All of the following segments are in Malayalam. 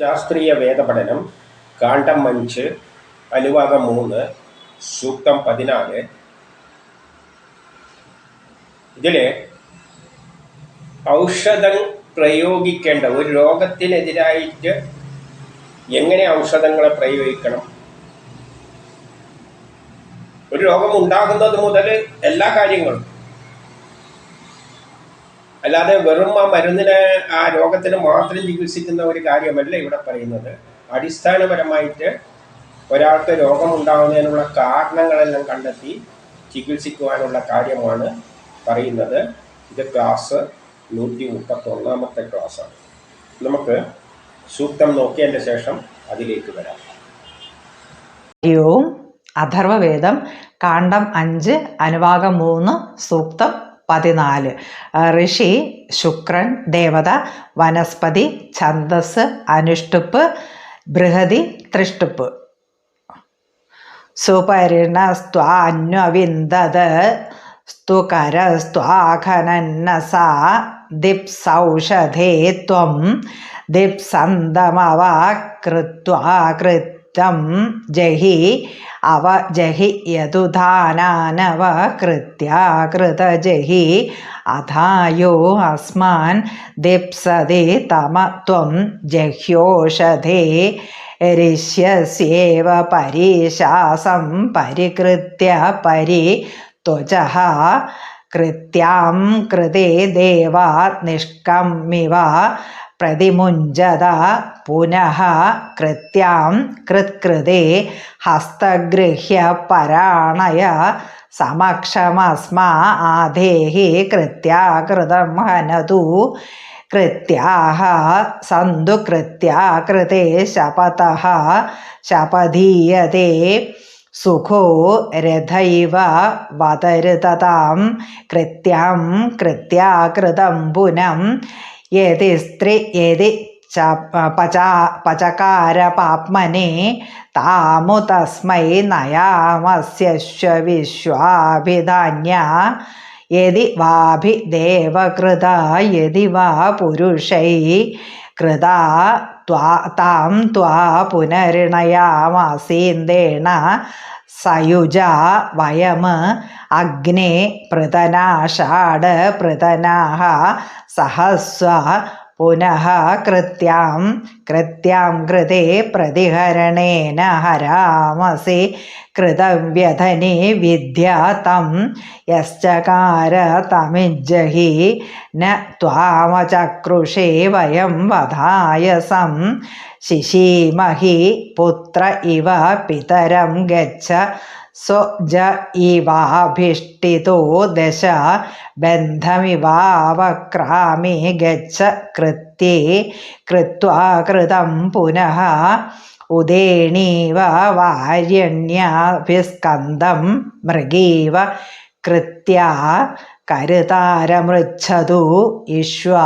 ശാസ്ത്രീയ വേദപഠനം കാണ്ഡം അഞ്ച് അനുവാദം മൂന്ന് സൂക്തം പതിനാല്. ഇതിൽ ഔഷധം പ്രയോഗിക്കേണ്ട ഒരു രോഗത്തിനെതിരായിട്ട് എങ്ങനെ ഔഷധങ്ങളെ പ്രയോഗിക്കണം? ഒരു രോഗം ഉണ്ടാകുന്നത് മുതൽ എല്ലാ കാര്യങ്ങളും. അല്ലാതെ വെറും ആ മരുന്നിനെ ആ രോഗത്തിന് മാത്രം ചികിത്സിക്കുന്ന ഒരു കാര്യമല്ല ഇവിടെ പറയുന്നത്. അടിസ്ഥാനപരമായിട്ട് ഒരാൾക്ക് രോഗമുണ്ടാകുന്നതിനുള്ള കാരണങ്ങളെല്ലാം കണ്ടെത്തി ചികിത്സിക്കുവാനുള്ള കാര്യമാണ് പറയുന്നത്. ഇത് ക്ലാസ് നൂറ്റി മുപ്പത്തൊന്നാമത്തെ ക്ലാസ്സാണ് നമുക്ക് സൂക്തം നോക്കിയതിന്റെ ശേഷം അതിലേക്ക് വരാം. ഹരിയോം അഥർവവേദം കാണ്ഡം അഞ്ച് അനുഭാഗം മൂന്ന് സൂക്തം പതിനാല്. ഋഷി ശുക്രൻ ദേവത വനസ്പതി ഛന്ദസ് അനുഷ്ടുപ്പ് ബൃഹതി തൃഷ്ടുപ്പ് സുപരിണസ്ത്വാന്വവിന്ദത് സ്തുകരസ്ത്വാഖനന്നസാ ദിപ്സൗഷധേ ത്വം ദിപ്സന്തമവാകൃത്വാകൃത്തം कृतं जहि अव जहि यदुधानानवकृत्या अथायो अधायो अस्मान् दिप्सदे तमत्वं जह्योषधे ऋष्यस्येव परिशासं परिकृत्य परि त्वचः कृत्यां कृते देवात् निष्कम्मिव പ്രതിമുഞ്ചത പുനഃ കൃത്യാം കൃത്കൃതേ ഹസ്തഗൃഹ്യ പരാണയ സമക്ഷമസ്മാ ആധേഹി കൃത്യാകൃതം ഹനതു കൃത്യാഹ സന്തു കൃത്യാകൃതേ ശപത ശപധീയതേ സുഖോ രഥൈവ വതരുതതാം കൃത്യം കൃത്യാകൃതം പുനം യതി സ്ത്രീ യതി ച പചാ പാപ്മനെ താമു തസ്മൈ നയാമസ്യ വിശ്വാഭിധാന്യ യതി വാഭിദേവകൃത യതി വാ പുരുഷൈ കൃത താം ത്വാ പുനരിണയാമാസീന്ദേണ. സയുജ വയം അഗ്നേ പൃതനാഷാഢ പൃതനാഹ സഹസ്വ പുനഃ കൃത്യാം. കൃത്യാം കൃതേ പ്രതിഹരണേന ഹരാമസി കൃതവ്യധനെ വിദ്യ തം. യശ്ചകാര തമിജ്ജഹി ന ത്വാമചക്രുഷേ വയം വധായസം. ശിശീമഹി പുത്ര ഇവ പിതരം ഗച്ഛ സ്വജ ഇവാഭിഷ്ടിതോ ദശ ബന്ധമിവാവക്രാമി ഗച്ഛ കൃത്യേ കൃത്വാ കൃതം പുനഃ ഉദേണീവ വാര്യണ്യാഭിസ്കന്ധം മൃഗീവ കൃത്യ കരുതാരമൃച്ഛതു ഇഷ്വ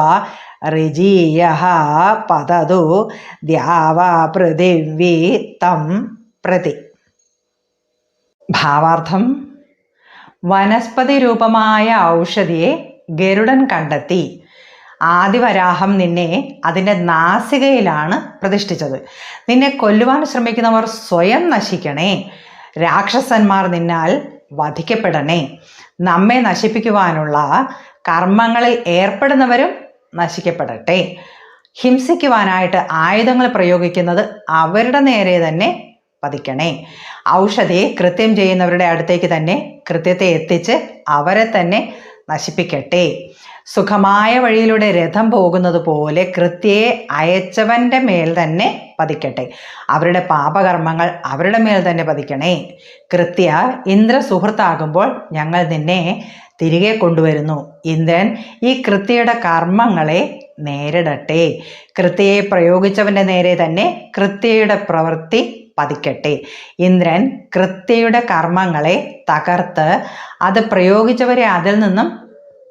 ദ്യാവാ പൃഥിവി തം പ്രതി. ഭാവാർത്ഥം വനസ്പതി രൂപമായ ഔഷധിയെ ഗരുഡൻ കണ്ടെത്തി. ആദിവരാഹം നിന്നെ അതിന്റെ നാസികയിലാണ് പ്രതിഷ്ഠിച്ചത്. നിന്നെ കൊല്ലുവാൻ ശ്രമിക്കുന്നവർ സ്വയം നശിക്കണേ. രാക്ഷസന്മാർ നിന്നാൽ വധിക്കപ്പെടണേ. നമ്മെ നശിപ്പിക്കുവാനുള്ള കർമ്മങ്ങളിൽ ഏർപ്പെടുന്നവരും നശിക്കപ്പെടട്ടെ. ഹിംസിക്കുവാനായിട്ട് ആയുധങ്ങൾ പ്രയോഗിക്കുന്നത് അവരുടെ നേരെ തന്നെ പതിക്കണേ. ഔഷധിയെ കൃത്യം ചെയ്യുന്നവരുടെ അടുത്തേക്ക് തന്നെ കൃത്യത്തെ എത്തിച്ച് അവരെ തന്നെ നശിപ്പിക്കട്ടെ. സുഖമായ വഴിയിലൂടെ രഥം പോകുന്നത് പോലെ കൃത്യയെ അയച്ചവന്റെ മേൽ തന്നെ പതിക്കട്ടെ. അവരുടെ പാപകർമ്മങ്ങൾ അവരുടെ മേൽ തന്നെ പതിക്കണേ. കൃത്യ ഇന്ദ്ര സുഹൃത്താകുമ്പോൾ ഞങ്ങൾ നിന്നെ തിരികെ കൊണ്ടുവരുന്നു. ഇന്ദ്രൻ ഈ കൃത്യയുടെ കർമ്മങ്ങളെ നേരിടട്ടെ. കൃത്യയെ പ്രയോഗിച്ചവന്റെ നേരെ തന്നെ കൃത്യയുടെ പ്രവൃത്തി പതിക്കട്ടെ. ഇന്ദ്രൻ കൃത്യയുടെ കർമ്മങ്ങളെ തകർത്ത് അത് പ്രയോഗിച്ചവരെ അതിൽ നിന്നും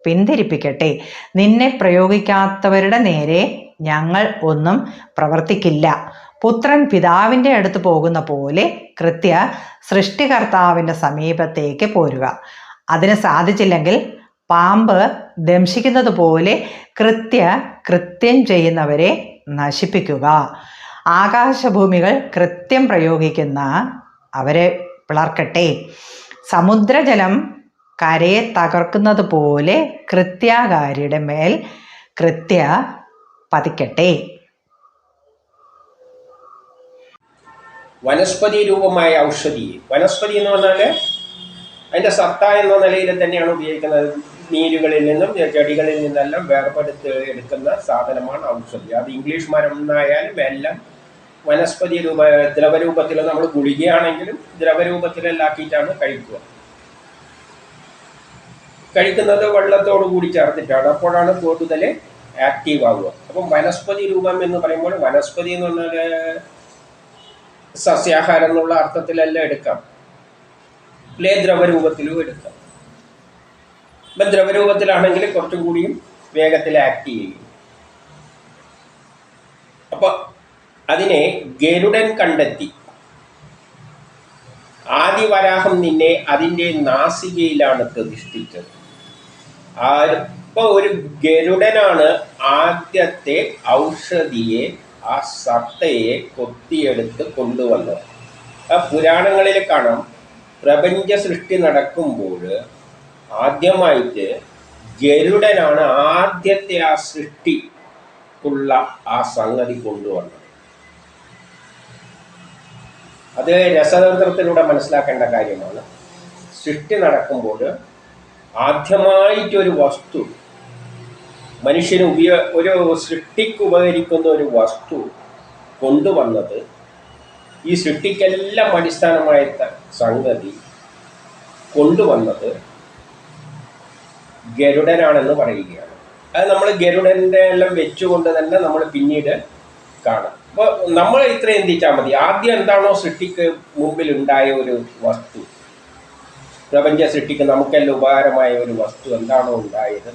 പിന്തിരിപ്പിക്കട്ടെ. നിന്നെ പ്രയോഗിക്കാത്തവരുടെ നേരെ ഞങ്ങൾ ഒന്നും പ്രവർത്തിക്കില്ല. പുത്രൻ പിതാവിന്റെ അടുത്ത് പോകുന്ന പോലെ കൃത്യ സൃഷ്ടികർത്താവിന്റെ സമീപത്തേക്ക് പോരുക. അതിന് സാധിച്ചില്ലെങ്കിൽ പാമ്പ് ദംശിക്കുന്നത് പോലെ കൃത്യ കൃത്യം ചെയ്യുന്നവരെ നശിപ്പിക്കുക. ആകാശഭൂമികൾ കൃത്യം പ്രയോഗിക്കുന്ന അവരെ പിളർക്കട്ടെ. സമുദ്രജലം കരയെ തകർക്കുന്നത് പോലെ കൃത്യാകാരിയുടെ മേൽ കൃത്യ പതിക്കട്ടെ. വനസ്പതി രൂപമായ ഔഷധി. വനസ്പതി എന്ന് പറഞ്ഞാൽ അതിന്റെ സത്ത എന്ന നിലയിൽ തന്നെയാണ് ഉപയോഗിക്കുന്നത്. നീരുകളിൽ നിന്നും ചെടികളിൽ നിന്നെല്ലാം വേർപെടുത്തി എടുക്കുന്ന സാധനമാണ് ഔഷധി. അത് ഇംഗ്ലീഷ് മരം എന്നായാലും എല്ലാം വനസ്പതി രൂപ ദ്രവരൂപത്തിൽ നമ്മൾ ഗുളികയാണെങ്കിലും ദ്രവരൂപത്തിലല്ലാക്കിയിട്ടാണ് കഴിക്കുക. കഴിക്കുന്നത് വെള്ളത്തോട് കൂടി ചേർത്തിട്ടാണ്. അപ്പോഴാണ് കൂടുതൽ ആക്റ്റീവ് ആവുക. അപ്പം വനസ്പതി രൂപം എന്ന് പറയുമ്പോൾ വനസ്പതി എന്ന് പറഞ്ഞാൽ സസ്യാഹാരം എന്നുള്ള അർത്ഥത്തിലല്ല എടുക്കാം. ലേ ദ്രവരൂപത്തിലും എടുക്കാം ഇപ്പം ദ്രവരൂപത്തിലാണെങ്കിൽ കുറച്ചുകൂടിയും വേഗത്തിൽ ആക്ട് ചെയ്യും. അപ്പൊ അതിനെ ഗരുഡൻ കണ്ടെത്തി. ആദിവരാഹം നിന്നെ അതിന്റെ നാസികയിലാണ് പ്രതിഷ്ഠിച്ചത്. ആ ഇപ്പൊ ഒരു ഗരുഡനാണ് ആദ്യത്തെ ഔഷധിയെ ആ സത്തയെ കൊത്തിയെടുത്ത് കൊണ്ടുവന്നത്. ആ പുരാണങ്ങളിൽ കാണാം പ്രപഞ്ച സൃഷ്ടി നടക്കുമ്പോൾ ആദ്യമായിട്ട് ഗരുഡനാണ് ആദ്യത്തെ ആ സൃഷ്ടിക്കുള്ള ആ സംഗതി കൊണ്ടുവന്നത്. അത് രസതന്ത്രത്തിലൂടെ മനസ്സിലാക്കേണ്ട കാര്യമാണ്. സൃഷ്ടി നടക്കുമ്പോൾ ആദ്യമായിട്ടൊരു വസ്തു മനുഷ്യന് ഉപയോ ഒരു സൃഷ്ടിക്ക് ഉപകരിക്കുന്ന ഒരു വസ്തു കൊണ്ടുവന്നത് ഈ സൃഷ്ടിക്കെല്ലാം അടിസ്ഥാനമായ സംഗതി കൊണ്ടുവന്നത് ഗരുഡനാണെന്ന് പറയുകയാണ്. അത് നമ്മൾ ഗരുഡന്റെ എല്ലാം വെച്ചുകൊണ്ട് തന്നെ നമ്മൾ പിന്നീട് കാണാം. അപ്പോൾ നമ്മൾ ഇത്രയും എന്തിച്ചാൽ മതി. ആദ്യം എന്താണോ സൃഷ്ടിക്ക് മുമ്പിൽ ഉണ്ടായ ഒരു വസ്തു. പ്രപഞ്ച സൃഷ്ടിക്ക് നമുക്കെല്ലാം ഉപകാരമായ ഒരു വസ്തു എന്താണോ ഉണ്ടായത്?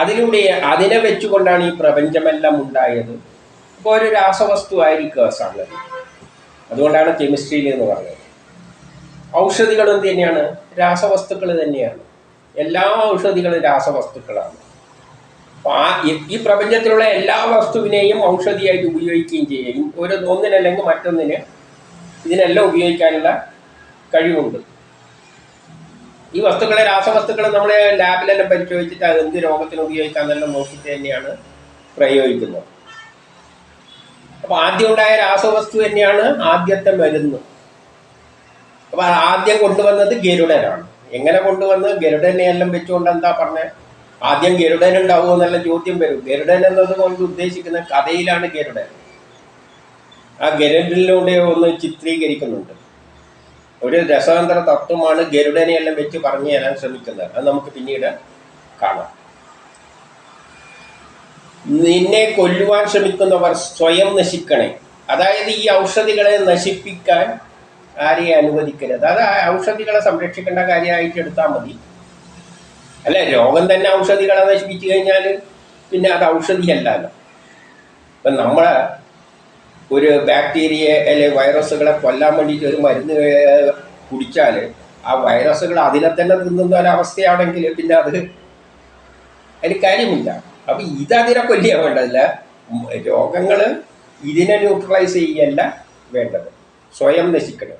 അതിലൂടെ അതിനെ വെച്ചുകൊണ്ടാണ് ഈ പ്രപഞ്ചമെല്ലാം ഉണ്ടായത്. അപ്പോൾ ഒരു രാസവസ്തു ആയിരിക്കുക സംഗതി അതുകൊണ്ടാണ് കെമിസ്ട്രിയിൽ എന്ന് പറഞ്ഞത്. ഔഷധികളും തന്നെയാണ്? രാസവസ്തുക്കൾ തന്നെയാണ്. എല്ലാ ഔഷധികളും രാസവസ്തുക്കളാണ്. ആ ഈ- ഈ പ്രപഞ്ചത്തിലുള്ള എല്ലാ വസ്തുവിനെയും ഔഷധിയായിട്ട് ഉപയോഗിക്കുകയും ചെയ്യുകയും ഒരു ഒന്നിനല്ലെങ്കിൽ മറ്റൊന്നിന് ഇതിനെല്ലാം ഉപയോഗിക്കാനുള്ള കഴിവുണ്ട്. ഈ വസ്തുക്കളെ രാസവസ്തുക്കളെ നമ്മൾ ലാബിലെല്ലാം പരിശോധിച്ചിട്ട് അത് എന്ത് രോഗത്തിന് ഉപയോഗിക്കാമെന്നെല്ലാം നോക്കിയിട്ട് തന്നെയാണ് പ്രയോഗിക്കുന്നത്. അപ്പോൾ ആദ്യം ഉണ്ടായ രാസവസ്തു തന്നെയാണ് ആദ്യത്തെ മരുന്ന്. അപ്പോൾ ആദ്യം കൊണ്ടുവന്നത് ഗരുഡനാണ്. എങ്ങനെ കൊണ്ടുവന്ന്? ഗരുഡനെ എല്ലാം വെച്ചുകൊണ്ട് എന്താ പറഞ്ഞത് ആദ്യം ഗരുഡൻ ഉണ്ടാവുമോ എന്നുള്ള ചോദ്യം വരും. ഗരുഡൻ എന്നത് കൊണ്ട് ഉദ്ദേശിക്കുന്ന കഥയിലാണ് ഗരുഡൻ. ആ ഗരുഡനിലൂടെ ഒന്ന് ചിത്രീകരിക്കുന്നുണ്ട്. ഒരു രസതന്ത്ര തത്വമാണ് ഗരുഡനെ എല്ലാം വെച്ച് പറഞ്ഞു തരാൻ ശ്രമിക്കുന്നത്. അത് നമുക്ക് പിന്നീട് കാണാം. നിന്നെ കൊല്ലുവാൻ ശ്രമിക്കുന്നവർ സ്വയം നശിക്കണേ. അതായത് ഈ ഔഷധികളെ നശിപ്പിക്കാൻ ആരെയും അനുവദിക്കരുത്. അത് ഔഷധികളെ സംരക്ഷിക്കേണ്ട കാര്യമായിട്ട് എടുത്താൽ മതി. അല്ല? രോഗം തന്നെ ഔഷധികളെ നശിപ്പിച്ചു കഴിഞ്ഞാൽ പിന്നെ അത് ഔഷധിയല്ലല്ലോ. ഇപ്പം നമ്മൾ ഒരു ബാക്ടീരിയ അല്ലെ വൈറസുകളെ കൊല്ലാൻ വേണ്ടിയിട്ട് ഒരു മരുന്ന് കുടിച്ചാൽ ആ വൈറസുകൾ അതിനെ തന്നെ തിന്നുന്ന ഒരവസ്ഥയാണെങ്കിൽ പിന്നെ അത് അതിന് കാര്യമില്ല. അപ്പം ഇതതിനെ കൊല്ലിയാ വേണ്ടതില്ല. രോഗങ്ങൾ ഇതിനെ ന്യൂട്രലൈസ് ചെയ്യല്ല വേണ്ടത്. സ്വയം നശിക്കണം.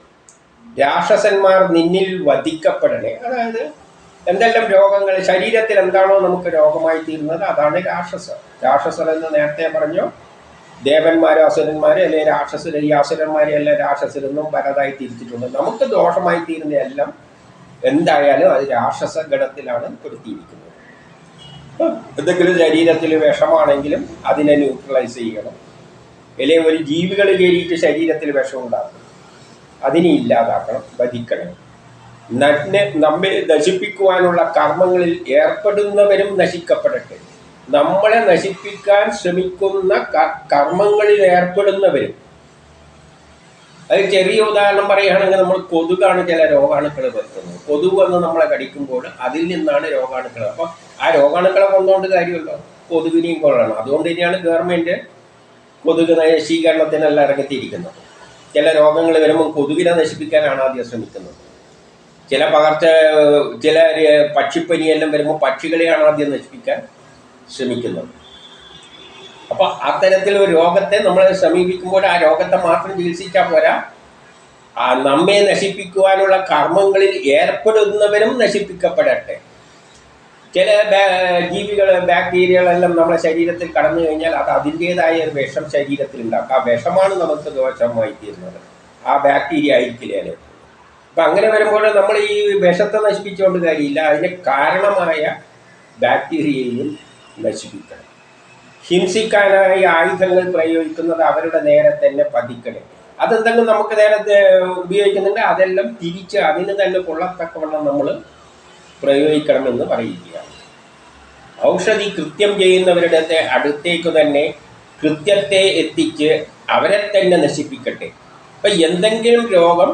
രാക്ഷസന്മാർ നിന്നിൽ വധിക്കപ്പെടണേ. അതായത് എന്തെല്ലാം രോഗങ്ങൾ ശരീരത്തിൽ എന്താണോ നമുക്ക് രോഗമായി തീരുന്നത് അതാണ് രാക്ഷസർ. രാക്ഷസർ എന്ന് നേരത്തെ പറഞ്ഞു ദേവന്മാരോ അസുരന്മാരോ അല്ലെങ്കിൽ രാക്ഷസർ ഈ അസുരന്മാരെ എല്ലാം രാക്ഷസരെന്നും പലതായി തിരിച്ചിട്ടുണ്ട്. നമുക്ക് ദോഷമായി തീരുന്ന എല്ലാം എന്തായാലും അത് രാക്ഷസ ഗണത്തിലാണ് എന്തെങ്കിലും ശരീരത്തിൽ വിഷമാണെങ്കിലും അതിനെ ന്യൂട്രലൈസ് ചെയ്യണം. അല്ലെങ്കിൽ ഒരു ജീവികൾ കയറിയിട്ട് ശരീരത്തിൽ വിഷം ഉണ്ടാക്കും അതിനെ ഇല്ലാതാക്കണം വധിക്കണം. നന്നെ നമ്മെ നശിപ്പിക്കുവാനുള്ള കർമ്മങ്ങളിൽ ഏർപ്പെടുന്നവരും നശിക്കപ്പെടട്ടെ. നമ്മളെ നശിപ്പിക്കാൻ ശ്രമിക്കുന്ന കർമ്മങ്ങളിൽ ഏർപ്പെടുന്നവരും. അത് ചെറിയ ഉദാഹരണം പറയുകയാണെങ്കിൽ നമ്മൾ കൊതുകാണ് ചില രോഗാണുക്കൾ വരുത്തുന്നത്. കൊതുക് വന്ന് നമ്മളെ കടിക്കുമ്പോൾ അതിൽ നിന്നാണ് രോഗാണുക്കൾ അപ്പം ആ രോഗാണുക്കളെ കൊണ്ടുകൊണ്ട് കാര്യമല്ലോ. കൊതുകിനെയും കൊള്ളണം. അതുകൊണ്ട് തന്നെയാണ് ഗവൺമെന്റ് കൊതുക് നശീകരണത്തിനെല്ലാം ഇറങ്ങിത്തിരിക്കുന്നത്. ചില രോഗങ്ങൾ വരുമ്പോൾ കൊതുകിനെ നശിപ്പിക്കാനാണ് ആദ്യം ശ്രമിക്കുന്നത്. ചില പകർച്ച ചില പക്ഷിപ്പനിയെല്ലാം വരുമ്പോൾ പക്ഷികളെയാണ് ആദ്യം നശിപ്പിക്കാൻ ശ്രമിക്കുന്നത്. അപ്പോൾ അത്തരത്തിൽ ഒരു രോഗത്തെ നമ്മൾ സമീപിക്കുമ്പോൾ ആ രോഗത്തെ മാത്രം ചികിത്സിച്ചാൽ പോരാ. നമ്മെ നശിപ്പിക്കുവാനുള്ള കർമ്മങ്ങളിൽ ഏർപ്പെടുന്നവരും നശിപ്പിക്കപ്പെടട്ടെ. ചില ജീവികൾ ബാക്ടീരിയകളെല്ലാം നമ്മുടെ ശരീരത്തിൽ കടന്നു കഴിഞ്ഞാൽ അത് അതിന്റെതായ ഒരു വിഷം ശരീരത്തിൽ ഉണ്ടാക്കും ആ വിഷമാണ് നമുക്ക് ദോഷമായി തീരുന്നത്. ആ ബാക്ടീരിയ ആയിരിക്കില്ലേ? അപ്പം അങ്ങനെ വരുമ്പോൾ നമ്മൾ ഈ വിഷത്തെ നശിപ്പിച്ചുകൊണ്ട് കാര്യമില്ല. അതിന് കാരണമായ ബാക്ടീരിയയും നശിപ്പിക്കണം. ഹിംസിക്കാനായി ആയുധങ്ങൾ പ്രയോഗിക്കുന്നത് അവരുടെ നേരെ തന്നെ പതിക്കണേ. അതെന്തെങ്കിലും നമുക്ക് നേരത്തെ ഉപയോഗിക്കുന്നുണ്ട് അതെല്ലാം തിരിച്ച് അതിന് തന്നെ കൊള്ളത്തക്കവണ്ണം നമ്മൾ പ്രയോഗിക്കണമെന്ന് പറയുകയാണ്. ഔഷധി കൃത്യം ചെയ്യുന്നവരുടെ അടുത്തേക്ക് തന്നെ കൃത്യത്തെ എത്തിച്ച് അവരെ തന്നെ നശിപ്പിക്കട്ടെ. അപ്പം എന്തെങ്കിലും രോഗം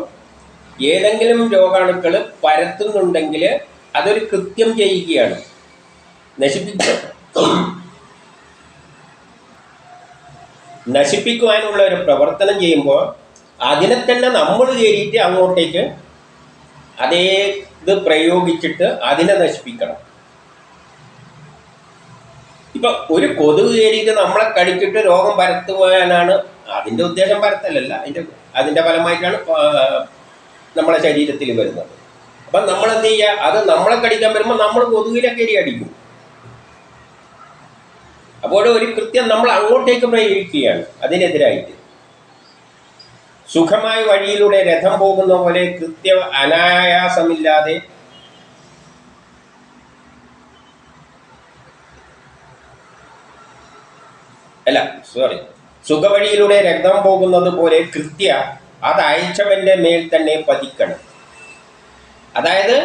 ഏതെങ്കിലും രോഗാണുക്കൾ പരത്തുന്നുണ്ടെങ്കിൽ അതൊരു കൃത്യം ചെയ്യുകയാണ്. നശിപ്പിക്ക നശിപ്പിക്കുവാനുള്ള ഒരു പ്രവർത്തനം ചെയ്യുമ്പോൾ അതിനെ തന്നെ നമ്മൾ കയറിയിട്ട് അങ്ങോട്ടേക്ക് അതേ ഇത് പ്രയോഗിച്ചിട്ട് അതിനെ നശിപ്പിക്കണം. ഇപ്പൊ ഒരു കൊതുക് കയറിയിട്ട് നമ്മളെ കടിച്ചിട്ട് രോഗം പരത്തുവാനാണ് അതിന്റെ ഉദ്ദേശം പരത്തലല്ല. അതിന്റെ അതിന്റെ ഫലമായിട്ടാണ് നമ്മളെ ശരീരത്തിൽ വരുന്നത്. അപ്പം നമ്മൾ എന്ത് ചെയ്യുക അത് നമ്മളെ കടിക്കാൻ വരുമ്പോൾ നമ്മൾ കൊതുകിലെ കയറി അടിക്കും. അപ്പോൾ ഒരു കൃത്യം നമ്മൾ അങ്ങോട്ടേക്ക് പ്രയോഗിക്കുകയാണ് അതിനെതിരായിട്ട്. സുഖമായ വഴിയിലൂടെ രഥം പോകുന്ന പോലെ കൃത്യ അനായാസമില്ലാതെ അല്ല സോറി സുഖവഴിയിലൂടെ രക്തം പോകുന്നത് പോലെ കൃത്യ അത് അയച്ചവന്റെ മേൽ തന്നെ പതിക്കണം. അതായത്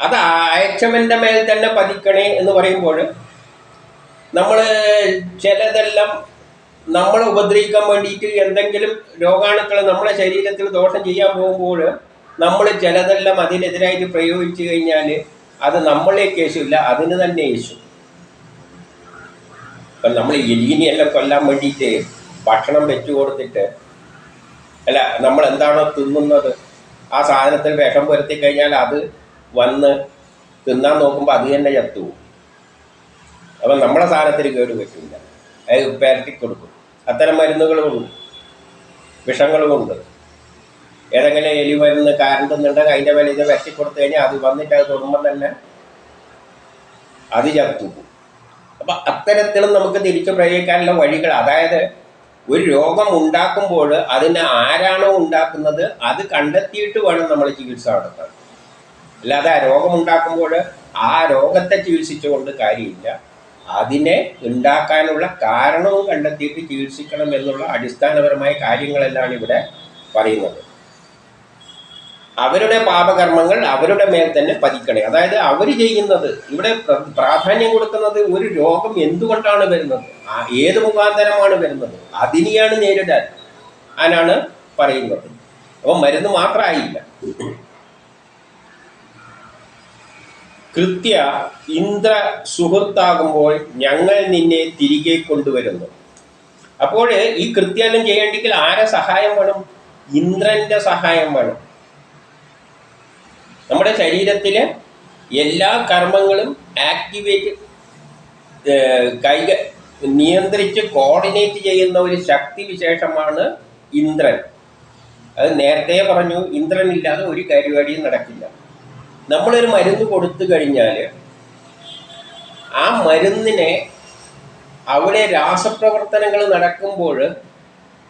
അത് അയച്ചവന്റെ മേൽ തന്നെ പതിക്കണേ എന്ന് പറയുമ്പോൾ നമ്മൾ ചിലതെല്ലാം നമ്മളെ ഉപദ്രവിക്കാൻ വേണ്ടിയിട്ട് എന്തെങ്കിലും രോഗാണുക്കൾ നമ്മളെ ശരീരത്തിൽ ദോഷം ചെയ്യാൻ പോകുമ്പോൾ നമ്മൾ ചിലതെല്ലാം അതിനെതിരായിട്ട് പ്രയോഗിച്ചു കഴിഞ്ഞാൽ അത് നമ്മളേക്ക് യേശുമില്ല അതിന് തന്നെ യേശു. ഇപ്പം നമ്മൾ എലീനെയെല്ലാം കൊല്ലാൻ വേണ്ടിയിട്ട് ഭക്ഷണം വെച്ചു കൊടുത്തിട്ട് അല്ല നമ്മൾ എന്താണോ തിന്നുന്നത് ആ സാധനത്തിൽ വിഷം പുരത്തി കഴിഞ്ഞാൽ അത് വന്ന് തിന്നാൻ നോക്കുമ്പോൾ അത് തന്നെ ചത്തു അപ്പം നമ്മളെ സാധനത്തിൽ കേട് പറ്റില്ല. അത് പുരട്ടി കൊടുക്കും. അത്തരം മരുന്നുകളുമുണ്ട് വിഷങ്ങളുമുണ്ട്. ഏതെങ്കിലും എലി മരുന്ന് കാരണ്ടെന്നുണ്ടെങ്കിൽ അതിന്റെ വില ഇത് വെട്ടി കഴിഞ്ഞാൽ അത് വന്നിട്ട് അത് തൊടുമ്പം തന്നെ അത് ചത്തുപോകും അപ്പം അത്തരത്തിലും നമുക്ക് തിരിച്ചു പ്രയോഗിക്കാനുള്ള വഴികൾ അതായത് ഒരു രോഗം ഉണ്ടാക്കുമ്പോൾ അതിനെ ആരാണോ ഉണ്ടാക്കുന്നത് അത് കണ്ടെത്തിയിട്ട് വേണം നമ്മൾ ചികിത്സ നടത്താൻ. അല്ലാതെ ആ രോഗം ഉണ്ടാക്കുമ്പോൾ ആ രോഗത്തെ ചികിത്സിച്ചുകൊണ്ട് കാര്യമില്ല. അതിനെ ഉണ്ടാക്കാനുള്ള കാരണവും കണ്ടെത്തിയിട്ട് ചികിത്സിക്കണം എന്നുള്ള അടിസ്ഥാനപരമായ കാര്യങ്ങളെല്ലാം ഇവിടെ പറയുന്നത്. അവരുടെ പാപകർമ്മങ്ങൾ അവരുടെ മേൽ തന്നെ പതിക്കണേ. അതായത് അവർ ചെയ്യുന്നത് ഇവിടെ പ്ര- പ്രാധാന്യം കൊടുക്കുന്നത് ഒരു രോഗം എന്തുകൊണ്ടാണ് വരുന്നത്? ഏത് മുഖാന്തരമാണ് വരുന്നത്? അതിനെയാണ് നേരിടാൻ അതിനാണ് പറയുന്നത്. അപ്പം മരുന്ന് മാത്രമായില്ല. കൃത്യ ഇന്ദ്ര സുഹൃത്താകുമ്പോൾ ഞങ്ങൾ നിന്നെ തിരികെ കൊണ്ടുവരുന്നു. അപ്പോൾ ഈ കൃത്യം ചെയ്യണമെങ്കിൽ ആരെ സഹായം വേണം? ഇന്ദ്രന്റെ സഹായം വേണം. നമ്മുടെ ശരീരത്തിലെ എല്ലാ കർമ്മങ്ങളും ആക്ടിവേറ്റ് കൈക നിയന്ത്രിച്ച് കോർഡിനേറ്റ് ചെയ്യുന്ന ഒരു ശക്തി വിശേഷമാണ് ഇന്ദ്രൻ. അത് നേരത്തെ പറഞ്ഞു ഇന്ദ്രനില്ലാതെ ഒരു പരിപാടിയും നടക്കില്ല. നമ്മളൊരു മരുന്ന് കൊടുത്തു കഴിഞ്ഞാൽ ആ മരുന്നിനെ അവിടെ രാസപ്രവർത്തനങ്ങൾ നടക്കുമ്പോൾ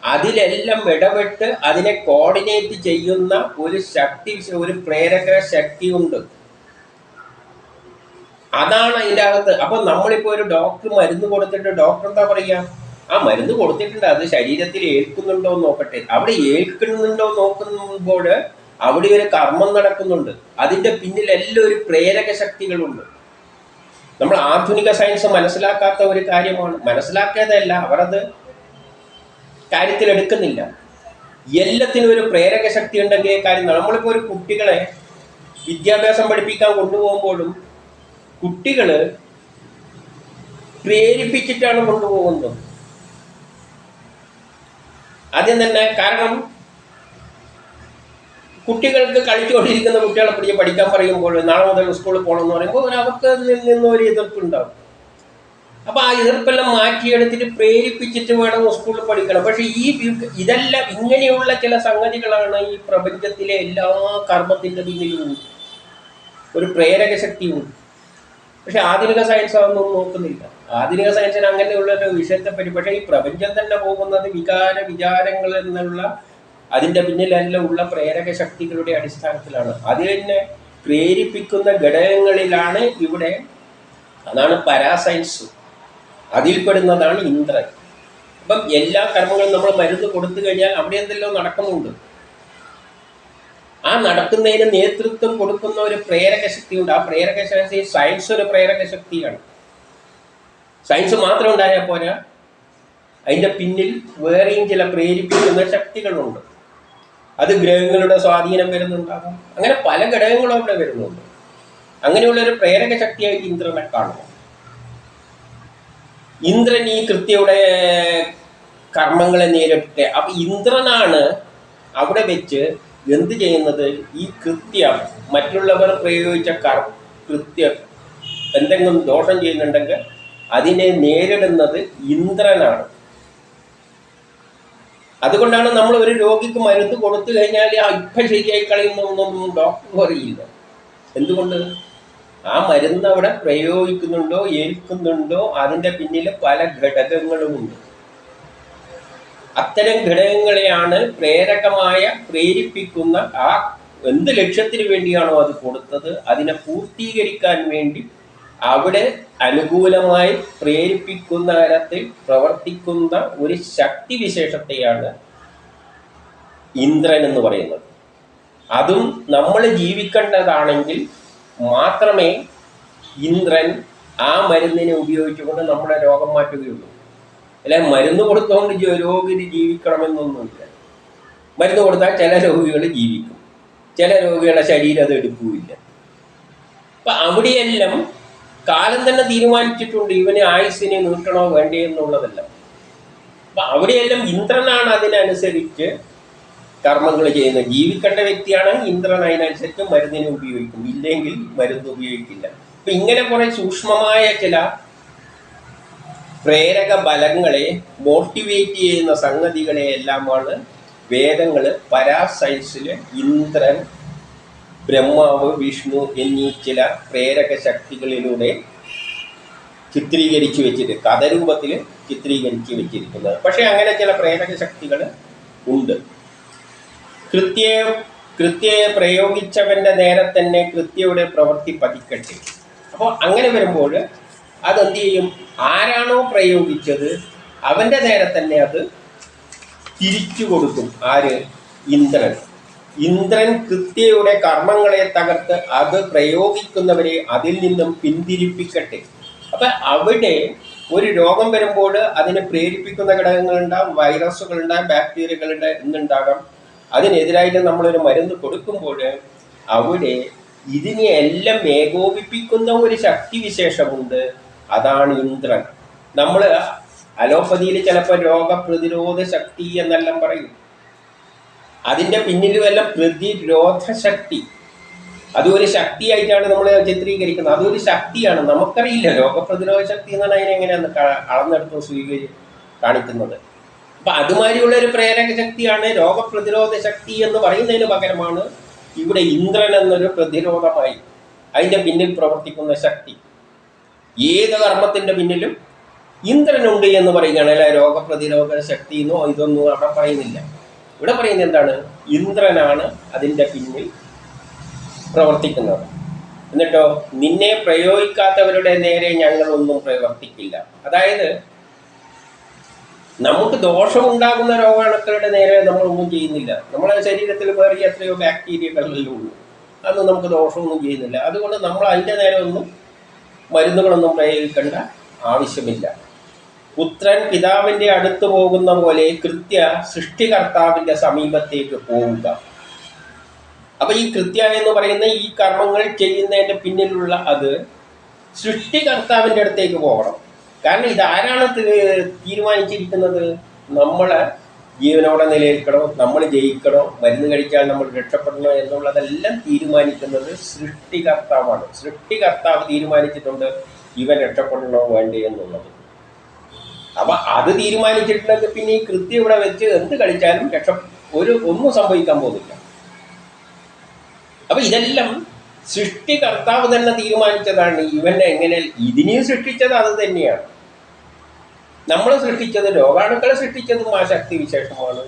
അതിലെല്ലാം ഇടപെട്ട് അതിനെ കോർഡിനേറ്റ് ചെയ്യുന്ന ഒരു ശക്തി ഒരു പ്രേരക ശക്തി ഉണ്ട് അതാണ് അതിന്റെ അകത്ത്. അപ്പൊ നമ്മളിപ്പോ ഒരു ഡോക്ടർ മരുന്ന് കൊടുത്തിട്ട് ഡോക്ടർ എന്താ പറയാ? ആ മരുന്ന് കൊടുത്തിട്ടുണ്ട്. അത് ശരീരത്തിൽ ഏൽക്കുന്നുണ്ടോ നോക്കട്ടെ. അവിടെ ഏൽക്കുന്നുണ്ടോ നോക്കുമ്പോൾ അവിടെ ഒരു കർമ്മം നടക്കുന്നുണ്ട്. അതിന്റെ പിന്നിൽ എല്ലാം ഒരു പ്രേരക ശക്തികളുണ്ട്. നമ്മൾ ആധുനിക സയൻസ് മനസ്സിലാക്കാത്ത ഒരു കാര്യമാണ്. മനസ്സിലാക്കിയതല്ല. അവർ കാര്യത്തിൽ എടുക്കുന്നില്ല എല്ലാത്തിനും ഒരു പ്രേരക ശക്തി ഉണ്ടെങ്കിൽ കാര്യം നമ്മളിപ്പോൾ ഒരു കുട്ടികളെ വിദ്യാഭ്യാസം പഠിപ്പിക്കാൻ കൊണ്ടുപോകുമ്പോഴും കുട്ടികൾ പ്രേരിപ്പിച്ചിട്ടാണ് കൊണ്ടുപോകുന്നത്. ആദ്യം തന്നെ കാരണം കുട്ടികൾക്ക് കളിച്ചുകൊണ്ടിരിക്കുന്ന കുട്ടികളെ പിടിച്ച് പഠിക്കാൻ പറയുമ്പോൾ നാളെ മുതൽ സ്കൂളിൽ പോകണം എന്ന് പറയുമ്പോൾ അവർക്ക് അതിൽ നിന്ന് ഒരു എതിർപ്പുണ്ടാവും അപ്പൊ ആ എതിർപ്പെല്ലാം മാറ്റിയെടുത്തിട്ട് പ്രേരിപ്പിച്ചിട്ട് വേണം സ്കൂളിൽ പഠിക്കണം. പക്ഷെ ഈ ഇതെല്ലാം ഇങ്ങനെയുള്ള ചില സംഗതികളാണ് ഈ പ്രപഞ്ചത്തിലെ എല്ലാ കർമ്മത്തിന്റെ പിന്നിലും ഒരു പ്രേരക ശക്തിയുണ്ട് പക്ഷെ ആധുനിക സയൻസ് അതൊന്നും നോക്കുന്നില്ല. ആധുനിക സയൻസിന് അങ്ങനെയുള്ള ഒരു വിഷയത്തെ പറ്റി പക്ഷെ ഈ പ്രപഞ്ചം തന്നെ പോകുന്നത് വികാര വിചാരങ്ങൾ എന്നുള്ള അതിന്റെ പിന്നിലെല്ലാം ഉള്ള പ്രേരക ശക്തികളുടെ അടിസ്ഥാനത്തിലാണ്. അതിനെ പ്രേരിപ്പിക്കുന്ന ഘടകങ്ങളിലാണ് ഇവിടെ അതാണ് പരാസയൻസ് അതിൽപ്പെടുന്നതാണ് ഇന്ദ്രൻ. അപ്പം എല്ലാ കർമ്മങ്ങളും നമ്മൾ മരുന്ന് കൊടുത്തു കഴിഞ്ഞാൽ അവിടെ എന്തെല്ലാം നടക്കുന്നുണ്ട് ആ നടക്കുന്നതിന് നേതൃത്വം കൊടുക്കുന്ന ഒരു പ്രേരക ശക്തിയുണ്ട്. ആ പ്രേരക ശക്തി സയൻസ് ഒരു പ്രേരക ശക്തിയാണ്. സയൻസ് മാത്രം ഉണ്ടായാൽ പോരാ. അതിന്റെ പിന്നിൽ വേറെയും ചില പ്രേരിപ്പിക്കുന്ന ശക്തികളുണ്ട്. അത് ഗ്രഹങ്ങളുടെ സ്വാധീനം വരുന്നുണ്ടാകും. അങ്ങനെ പല ഘടകങ്ങളും അവിടെ വരുന്നുണ്ട്. അങ്ങനെയുള്ള ഒരു പ്രേരക ശക്തിയായിട്ട് ഇന്ദ്രനെ കാണുന്നു. ഇന്ദ്രൻ ഈ കൃത്യയുടെ കർമ്മങ്ങളെ നേരിട്ടെ അപ്പൊ ഇന്ദ്രനാണ് അവിടെ വെച്ച് എന്ത് ചെയ്യുന്നത്? ഈ കൃത്യം മറ്റുള്ളവർ പ്രയോഗിച്ച കർ കൃത്യം എന്തെങ്കിലും ദോഷം ചെയ്യുന്നുണ്ടെങ്കിൽ അതിനെ നേരിടുന്നത് ഇന്ദ്രനാണ്. അതുകൊണ്ടാണ് നമ്മൾ ഒരു രോഗിക്ക് മരുന്ന് കൊടുത്തു കഴിഞ്ഞാൽ ഇപ്പം ശരിയായി കളയുന്നൊന്നും ഡോക്ടർ അറിയില്ല എന്തുകൊണ്ട്? ആ മരുന്ന് അവിടെ പ്രയോഗിക്കുന്നുണ്ടോ ഏൽക്കുന്നുണ്ടോ അതിന്റെ പിന്നിൽ പല ഘടകങ്ങളുമുണ്ട്. അത്തരം ഘടകങ്ങളെയാണ് പ്രേരകമായ പ്രേരിപ്പിക്കുന്ന ആ എന്ത് ലക്ഷ്യത്തിന് വേണ്ടിയാണോ അത് കൊടുത്തത് അതിനെ പൂർത്തീകരിക്കാൻ വേണ്ടി അവിടെ അനുകൂലമായി പ്രേരിപ്പിക്കുന്ന തരത്തിൽ പ്രവർത്തിക്കുന്ന ഒരു ശക്തി വിശേഷത്തെയാണ് ഇന്ദ്രൻ എന്ന് പറയുന്നത്. അതും നമ്മൾ ജീവിക്കേണ്ടതാണെങ്കിൽ മാത്രമേ ഇന്ദ്രൻ ആ മരുന്നിനെ ഉപയോഗിച്ചുകൊണ്ട് നമ്മുടെ രോഗം മാറ്റുകയുള്ളൂ. അല്ലെ മരുന്ന് കൊടുത്തുകൊണ്ട് രോഗിന് ജീവിക്കണമെന്നൊന്നുമില്ല. മരുന്ന് കൊടുത്താൽ ചില രോഗികൾ ജീവിക്കും. ചില രോഗികളുടെ ശരീരം അത് എടുക്കുകയില്ല അപ്പൊ അവിടെയെല്ലാം കാലം തന്നെ തീരുമാനിച്ചിട്ടുണ്ട് ഇവന് ആയുസിനെ നീട്ടണോ വേണ്ടേ എന്നുള്ളതല്ല. അപ്പൊ അവിടെയെല്ലാം ഇന്ദ്രനാണ് അതിനനുസരിച്ച് കർമ്മങ്ങൾ ചെയ്യുന്ന ജീവിക്കേണ്ട വ്യക്തിയാണെങ്കിൽ ഇന്ദ്രൻ അതിനനുസരിച്ച് മരുന്നിനെ ഉപയോഗിക്കും ഇല്ലെങ്കിൽ മരുന്ന് ഉപയോഗിക്കില്ല. അപ്പൊ ഇങ്ങനെ കുറെ സൂക്ഷ്മമായ ചില പ്രേരക ബലങ്ങളെ മോട്ടിവേറ്റ് ചെയ്യുന്ന സംഗതികളെ എല്ലാമാണ് വേദങ്ങൾ പരാസൈൻസിൽ ഇന്ദ്രൻ ബ്രഹ്മാവ് വിഷ്ണു എന്നീ ചില പ്രേരക ശക്തികളിലൂടെ ചിത്രീകരിച്ചു വെച്ചിട്ട് കഥരൂപത്തിൽ ചിത്രീകരിച്ച് വെച്ചിരിക്കുന്നത്. പക്ഷേ അങ്ങനെ ചില പ്രേരക ശക്തികൾ ഉണ്ട്. കൃത്യ കൃത്യയെ പ്രയോഗിച്ചവന്റെ നേരെ തന്നെ കൃത്യയുടെ പ്രവൃത്തി പതിക്കട്ടെ. അപ്പോൾ അങ്ങനെ വരുമ്പോൾ അതെന്ത് ചെയ്യും? ആരാണോ പ്രയോഗിച്ചത് അവന്റെ നേരെ തന്നെ അത് തിരിച്ചു കൊടുക്കും. ആര്? ഇന്ദ്രൻ. ഇന്ദ്രൻ കൃത്യയുടെ കർമ്മങ്ങളെ തകർത്ത് അത് പ്രയോഗിക്കുന്നവരെ അതിൽ നിന്നും പിന്തിരിപ്പിക്കട്ടെ. അപ്പൊ അവിടെ ഒരു രോഗം വരുമ്പോൾ അതിനെ പ്രേരിപ്പിക്കുന്ന ഘടകങ്ങളുണ്ടാകും വൈറസുകളുണ്ടാകും ബാക്ടീരിയകളുണ്ട് എന്നുണ്ടാകാം അതിനെതിരായിട്ട് നമ്മളൊരു മരുന്ന് കൊടുക്കുമ്പോൾ അവിടെ ഇതിനെ എല്ലാം ഏകോപിപ്പിക്കുന്ന ഒരു ശക്തി വിശേഷമുണ്ട്. അതാണ് ഇന്ദ്രൻ. നമ്മൾ അലോപ്പതിയിൽ ചിലപ്പോൾ രോഗപ്രതിരോധ ശക്തി എന്നെല്ലാം പറയും. അതിന്റെ പിന്നിൽ വല്ല പ്രതിരോധ ശക്തി. അതൊരു ശക്തിയായിട്ടാണ് നമ്മൾ ചിത്രീകരിക്കുന്നത്. അതൊരു ശക്തിയാണ്. നമുക്കറിയില്ല രോഗപ്രതിരോധ ശക്തി എന്നാണ് അതിനെങ്ങനെയാണ് അളന്നെടുത്ത് സ്വീകരി കാണിക്കുന്നത്. അപ്പൊ അതുമാതിരിയുള്ള ഒരു പ്രേരക ശക്തിയാണ് രോഗപ്രതിരോധ ശക്തി എന്ന് പറയുന്നതിന് പകരമാണ് ഇവിടെ ഇന്ദ്രൻ എന്നൊരു പ്രതിരോധമായി അതിന്റെ പിന്നിൽ പ്രവർത്തിക്കുന്ന ശക്തി. ഏത് കർമ്മത്തിന്റെ പിന്നിലും ഇന്ദ്രനുണ്ട് എന്ന് പറയുകയാണ്. അല്ലെ? രോഗപ്രതിരോധ ശക്തി എന്നോ ഇതൊന്നും അവിടെ പറയുന്നില്ല. ഇവിടെ പറയുന്നത് എന്താണ്? ഇന്ദ്രനാണ് അതിന്റെ പിന്നിൽ പ്രവർത്തിക്കുന്നത്. എന്നിട്ടോ നിന്നെ പ്രയോഗിക്കാത്തവരുടെ നേരെ ഞങ്ങളൊന്നും പ്രവർത്തിക്കില്ല. അതായത് നമുക്ക് ദോഷമുണ്ടാകുന്ന രോഗാണുക്കളുടെ നേരെ നമ്മളൊന്നും ചെയ്യുന്നില്ല. നമ്മളെ ശരീരത്തിൽ വേറെ എത്രയോ ബാക്ടീരിയകളെല്ലാം ഉള്ളൂ അതൊന്നും നമുക്ക് ദോഷമൊന്നും ചെയ്യുന്നില്ല. അതുകൊണ്ട് നമ്മൾ അതിന്റെ നേരെ ഒന്നും മരുന്നുകളൊന്നും പ്രയോഗിക്കേണ്ട ആവശ്യമില്ല. പുത്രൻ പിതാവിന്റെ അടുത്ത് പോകുന്ന പോലെ കൃത്യ സൃഷ്ടികർത്താവിന്റെ സമീപത്തേക്ക് പോവുക. അപ്പൊ ഈ കൃത്യ എന്ന് പറയുന്ന ഈ കർമ്മങ്ങൾ ചെയ്യുന്നതിന്റെ പിന്നിലുള്ള അത് സൃഷ്ടികർത്താവിന്റെ അടുത്തേക്ക് പോകണം. കാരണം ഇത് ആരാണ് തീരുമാനിച്ചിരിക്കുന്നത്? നമ്മളെ ജീവനോടെ നിലനിൽക്കണോ നമ്മൾ ജയിക്കണോ മരുന്ന് കഴിച്ചാൽ നമ്മൾ രക്ഷപ്പെടണോ എന്നുള്ളതെല്ലാം തീരുമാനിക്കുന്നത് സൃഷ്ടികർത്താവാണ്. സൃഷ്ടികർത്താവ് തീരുമാനിച്ചിട്ടുണ്ട് ഇവൻ രക്ഷപ്പെടണോ വേണ്ടേ എന്നുള്ളത്. അപ്പൊ അത് തീരുമാനിച്ചിട്ടുണ്ടെങ്കിൽ പിന്നെ ഈ കൃത്യം ഇവിടെ വെച്ച് എന്ത് കളിച്ചാലും രക്ഷ ഒരു ഒന്നും സംഭവിക്കാൻ പോകുന്നില്ല. അപ്പൊ ഇതെല്ലാം സൃഷ്ടികർത്താവ് തന്നെ തീരുമാനിച്ചതാണ്. ഇവനെ എങ്ങനെ ഇതിനെയും സൃഷ്ടിച്ചത് അത് തന്നെയാണ്. നമ്മളെ സൃഷ്ടിച്ചത് രോഗാണുക്കളെ സൃഷ്ടിച്ചതും ആ ശക്തി വിശേഷമാണ്.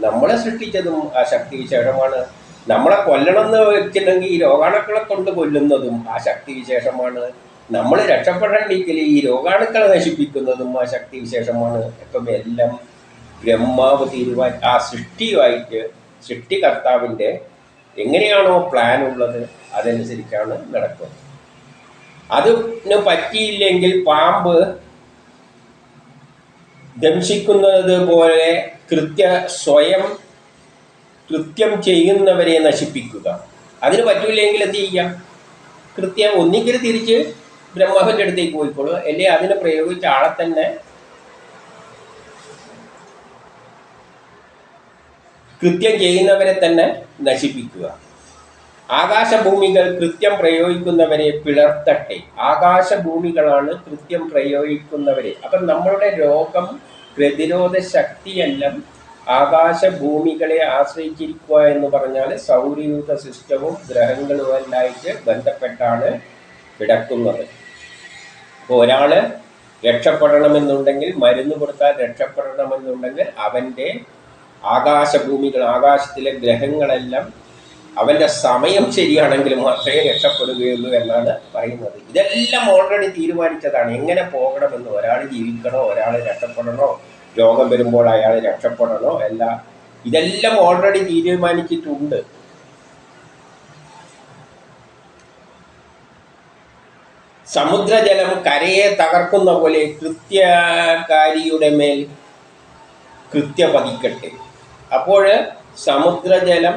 നമ്മളെ സൃഷ്ടിച്ചതും ആ ശക്തി വിശേഷമാണ്. നമ്മളെ കൊല്ലണം എന്ന് വെച്ചിട്ടുണ്ടെങ്കിൽ ഈ രോഗാണുക്കളെ കൊണ്ട് കൊല്ലുന്നതും ആ ശക്തി വിശേഷമാണ്. നമ്മൾ രക്ഷപ്പെടണമെങ്കിൽ ഈ രോഗാണുക്കളെ നശിപ്പിക്കുന്നതും ആ ശക്തി വിശേഷമാണ്. ഇപ്പം എല്ലാം ബ്രഹ്മാവ് തീരുമാന ആ സൃഷ്ടിയുമായിട്ട് സൃഷ്ടികർത്താവിന്റെ എങ്ങനെയാണോ പ്ലാൻ ഉള്ളത് അതനുസരിച്ചാണ് നടക്കുന്നത് അതിന് പറ്റിയില്ലെങ്കിൽ പാമ്പ് ദംശിക്കുന്നത് പോലെ കൃത്യ സ്വയം കൃത്യം ചെയ്യുന്നവരെ നശിപ്പിക്കുക. അതിന് പറ്റൂല്ലെങ്കിൽ എന്ത് ചെയ്യാം? കൃത്യം ഒന്നിക്കൽ തിരിച്ച് ബ്രഹ്മാവിന്റെ അടുത്തേക്ക് പോയിക്കോളൂ. അല്ലെ? അതിനെ പ്രയോഗിച്ച ആളെ തന്നെ കൃത്യം ചെയ്യുന്നവരെ തന്നെ നശിപ്പിക്കുക. ആകാശഭൂമികൾ കൃത്യം പ്രയോഗിക്കുന്നവരെ പിളർത്തട്ടെ. ആകാശഭൂമികളാണ് കൃത്യം പ്രയോഗിക്കുന്നവരെ. അപ്പം നമ്മളുടെ രോഗം പ്രതിരോധ ശക്തിയെല്ലാം ആകാശഭൂമികളെ ആശ്രയിച്ചിരിക്കുക എന്ന് പറഞ്ഞാൽ സൗരയൂഥ സിസ്റ്റവും ഗ്രഹങ്ങളുമെല്ലായിട്ട് ബന്ധപ്പെട്ടാണ് കിടക്കുന്നത്. അപ്പോൾ ഒരാൾ രക്ഷപ്പെടണമെന്നുണ്ടെങ്കിൽ മരുന്ന് കൊടുത്താൽ രക്ഷപ്പെടണമെന്നുണ്ടെങ്കിൽ അവന്റെ ആകാശഭൂമികൾ ആകാശത്തിലെ ഗ്രഹങ്ങളെല്ലാം അവന്റെ സമയം ശരിയാണെങ്കിൽ മാത്രമേ രക്ഷപ്പെടുകയുള്ളൂ എന്നാണ് പറയുന്നത്. ഇതെല്ലാം ഓൾറെഡി തീരുമാനിച്ചതാണ്. എങ്ങനെ പോകണമെന്ന് ഒരാൾ ജീവിക്കണോ ഒരാൾ രക്ഷപ്പെടണോ രോഗം വരുമ്പോൾ അയാൾ രക്ഷപ്പെടണോ അല്ല ഇതെല്ലാം ഓൾറെഡി തീരുമാനിച്ചിട്ടുണ്ട്. സമുദ്രജലം കരയെ തകർക്കുന്ന പോലെ കൃത്യകാരിയുടെ മേൽ കൃത്യ പതിക്കട്ടെ അപ്പോൾ സമുദ്രജലം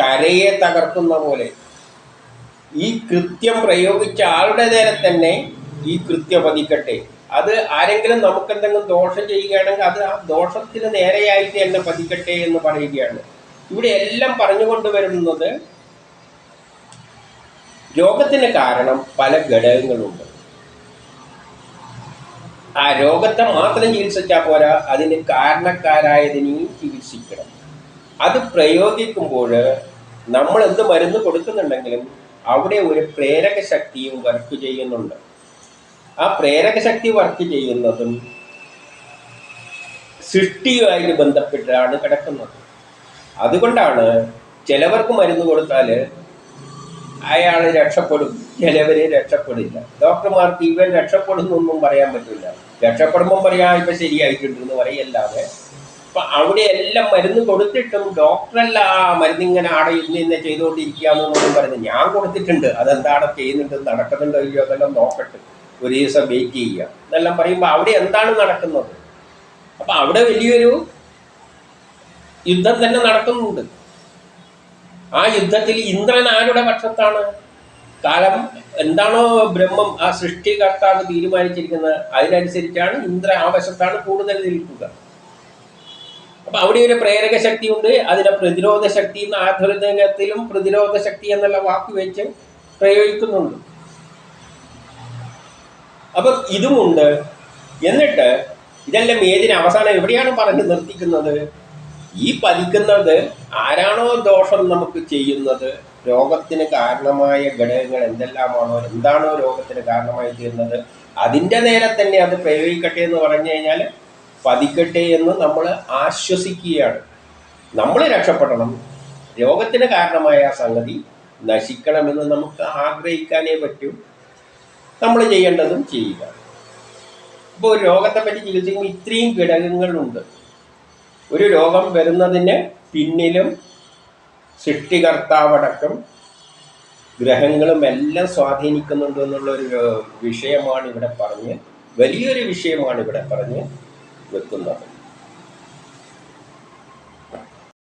കരയെ തകർക്കുന്ന പോലെ. ഈ കൃത്യം പ്രയോഗിച്ച ആളുടെ നേരെ തന്നെ ഈ കൃത്യം പതിക്കട്ടെ. അത് ആരെങ്കിലും നമുക്ക് എന്തെങ്കിലും ദോഷം ചെയ്യുകയാണെങ്കിൽ അത് ആ ദോഷത്തിന് നേരെയായിട്ട് തന്നെ പതിക്കട്ടെ എന്ന് പറയുകയാണ്. ഇവിടെ എല്ലാം പറഞ്ഞുകൊണ്ട് വരുന്നത് രോഗത്തിന് കാരണം പല ഘടകങ്ങളുണ്ട്. ആ രോഗത്തെ മാത്രം ചികിത്സിച്ചാൽ പോരാ അതിന് കാരണക്കാരായതിനെയും ചികിത്സിക്കണം. അത് പ്രയോഗിക്കുമ്പോൾ നമ്മൾ എന്ത് മരുന്ന് കൊടുക്കുന്നുണ്ടെങ്കിലും അവിടെ ഒരു പ്രേരക ശക്തിയും വർക്ക് ചെയ്യുന്നുണ്ട്. ആ പ്രേരക ശക്തി വർക്ക് ചെയ്യുന്നതും സൃഷ്ടിയുമായിട്ട് ബന്ധപ്പെട്ടാണ് കിടക്കുന്നത്. അതുകൊണ്ടാണ് ചിലവർക്ക് മരുന്ന് കൊടുത്താൽ അയാൾ രക്ഷപ്പെടും ചിലവര് രക്ഷപ്പെടില്ല. ഡോക്ടർമാർക്ക് ഇവൻ രക്ഷപ്പെടുന്നൊന്നും പറയാൻ പറ്റില്ല. രക്ഷപ്പെടുമ്പം പറയാം ഇപ്പം ശരിയായിട്ടുണ്ട് എന്ന് പറയല്ലാതെ അപ്പം അവിടെ എല്ലാം മരുന്ന് കൊടുത്തിട്ടും ഡോക്ടറല്ല ആ മരുന്ന് ഇങ്ങനെ ആടെ ഇന്ന് ഇന്ന് ചെയ്തുകൊണ്ടിരിക്കുകയെന്നൊന്നും പറയുന്നത്. ഞാൻ കൊടുത്തിട്ടുണ്ട്. അതെന്താണ് ചെയ്യുന്നുണ്ട്? നടക്കുന്നുണ്ടോ ഇല്ലയോ അതെല്ലാം നോക്കട്ടെ. ഒരു ദിവസം വെയിറ്റ് ചെയ്യുക. എന്നെല്ലാം പറയുമ്പോൾ അവിടെ എന്താണ് നടക്കുന്നത്? അപ്പം അവിടെ വലിയൊരു യുദ്ധം തന്നെ നടക്കുന്നുണ്ട്. ആ യുദ്ധത്തിൽ ഇന്ദ്രൻ ആരുടെ പക്ഷത്താണ്? കാലം എന്താണോ ബ്രഹ്മം ആ സൃഷ്ടികർത്താവ് തീരുമാനിച്ചിരിക്കുന്നത്. അതിനനുസരിച്ചാണ് ഇന്ദ്ര ആ വശത്താണ് കൂടുതൽ നിൽക്കുക. അപ്പൊ അവിടെ ഒരു പ്രേരക ശക്തി ഉണ്ട്. അതിനെ പ്രതിരോധ ശക്തി എന്ന ആധുനികത്തിലും പ്രതിരോധ ശക്തി എന്നുള്ള വാക്ക് വെച്ച് പ്രയോഗിക്കുന്നുണ്ട്. അപ്പം ഇതുമുണ്ട്. എന്നിട്ട് ഇതെല്ലാം ഏതിന് അവസാനം എവിടെയാണ് പറഞ്ഞ് നിർത്തിക്കുന്നത്? ഈ പതിക്കുന്നത് ആരാണോ ദോഷം നമുക്ക് ചെയ്യുന്നത്? രോഗത്തിന് കാരണമായ ഘടകങ്ങൾ എന്തെല്ലാമാണോ? എന്താണോ രോഗത്തിന് കാരണമായി തീരുന്നത്? അതിന്റെ നേരെ തന്നെ അത് പ്രയോഗിക്കട്ടെ എന്ന് പറഞ്ഞു കഴിഞ്ഞാൽ പതിക്കട്ടെ എന്ന് നമ്മൾ ആശ്വസിക്കുകയാണ്. നമ്മൾ രക്ഷപ്പെടണം. രോഗത്തിന് കാരണമായ സംഗതി നശിക്കണമെന്ന് നമുക്ക് ആഗ്രഹിക്കാനേ പറ്റൂ. നമ്മൾ ചെയ്യേണ്ടതും ചെയ്യുക. ഇപ്പോൾ ഒരു രോഗത്തെ പറ്റി ചികിത്സിക്കുമ്പോൾ ഇത്രയും ഘടകങ്ങളുണ്ട്. ഒരു രോഗം വരുന്നതിന് പിന്നിലും സൃഷ്ടികർത്താവടക്കം ഗ്രഹങ്ങളും എല്ലാം സ്വാധീനിക്കുന്നുണ്ട് എന്നുള്ളൊരു വിഷയമാണ് ഇവിടെ പറഞ്ഞ് വലിയൊരു വിഷയമാണ് ഇവിടെ പറഞ്ഞ് വെക്കുന്നത്